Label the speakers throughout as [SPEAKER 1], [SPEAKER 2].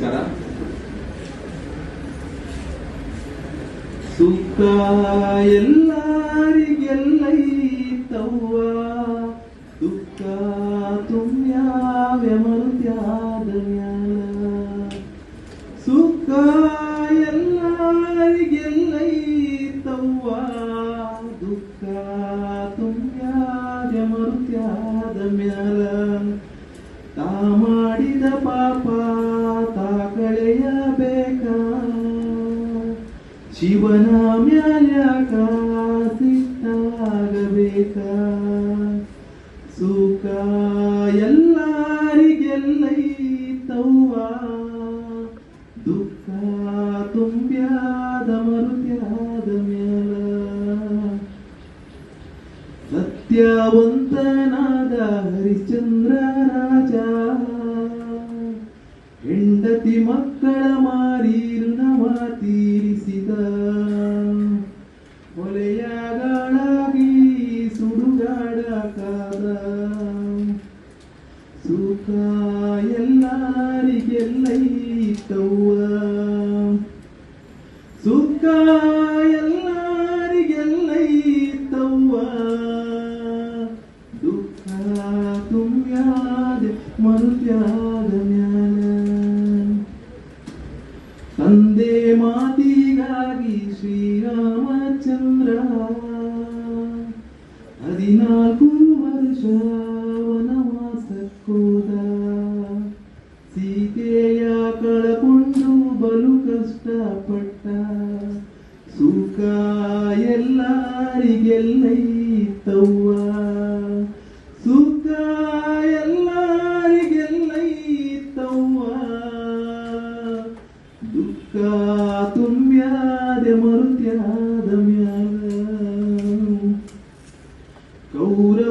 [SPEAKER 1] ನಮಸ್ಕಾರ. ಸುಖ ಎಲ್ಲರಿಗೆಲ್ಲೈತವ್ವ. ದುಃಖ ತುಂಬ್ಯಾವೆ ಮರುತ್ಯಾದ ಮ್ಯಾಲ ಸುಖ ಎಲ್ಲರಿಗೆಲ್ಲೈತವ್ವ. ದುಃಖ ತುಂಬ್ಯಾವೆ ಮರುತ್ಯಾದ ಮ್ಯಾಲ ತಾ ಮಾಡಿದ ಪಾಪ ಶಿವನ ಮ್ಯಾಲ್ಯಾಕ ಸಿಟ್ಟಾಗಬೇಕ ಸುಖ ಎಲ್ಲರಿಗೆಲ್ಲೈತವ್ವ ದುಃಖ ತುಂಬ್ಯಾದ ಮರುತ್ಯಾದ ಮ್ಯಾಲ? ಸತ್ಯವಂತನಾದ ಹರಿಶ್ಚಂದ್ರ ರಾಜ? ಹೆಂಡತಿ ಮಕ್ಕಳ ಮಾರಿ ಋಣವ ತೀರಿಸಿದ ಎಲ್ಲರಿಗೆಲ್ಲೈತವ್ವ ಸುಖ ಎಲ್ಲರಿಗೆಲ್ಲೈತವ್ವ ದುಃಖ ತುಂಬ್ಯಾದ ಮರುತ್ಯಾದ ಮ್ಯಾಲ ತಂದೆ ಮಾತಿಗಾಗಿ ಶ್ರೀರಾಮಚಂದ್ರ ಹದಿನಾಲ್ಕು ವರ್ಷ ಕಷ್ಟಪಟ್ಟ ಸುಖ ಎಲ್ಲರಿಗೆಲ್ಲೈತವ್ವ. ಸುಖ ಎಲ್ಲರಿಗೆಲ್ಲೈತವ್ವ. ದುಃಖ ತುಂಬ್ಯಾದೆ ಮರುತ್ಯಾದ ಮ್ಯಾಲ ಕೌರವರ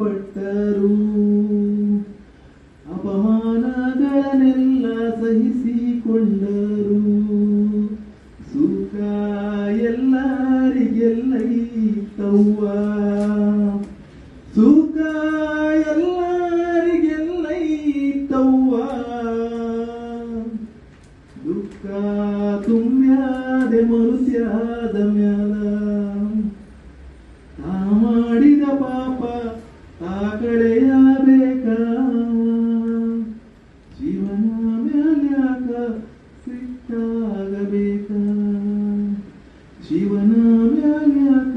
[SPEAKER 1] ಪಟ್ಟರು ಅಪಮಾನಗಳನ್ನೆಲ್ಲ ಸಹಿಸಿಕೊಂಡರು. ಸುಖ ಎಲ್ಲರಿಗೆಲ್ಲ ತವ್ವ. ಸುಖ ಎಲ್ಲರಿಗೆಲ್ಲ ತವ್ವ. ದುಃಖ ತುಂಬ್ಯಾದೆ ಮನುಷ್ಯಾದ ಮ್ಯಾ ಮ್ಯಾಲ್ಯಾಕ ಸಿಟ್ಟಾಗಬೇಕ? ಶಿವನ ಮ್ಯಾಲ್ಯಾಕ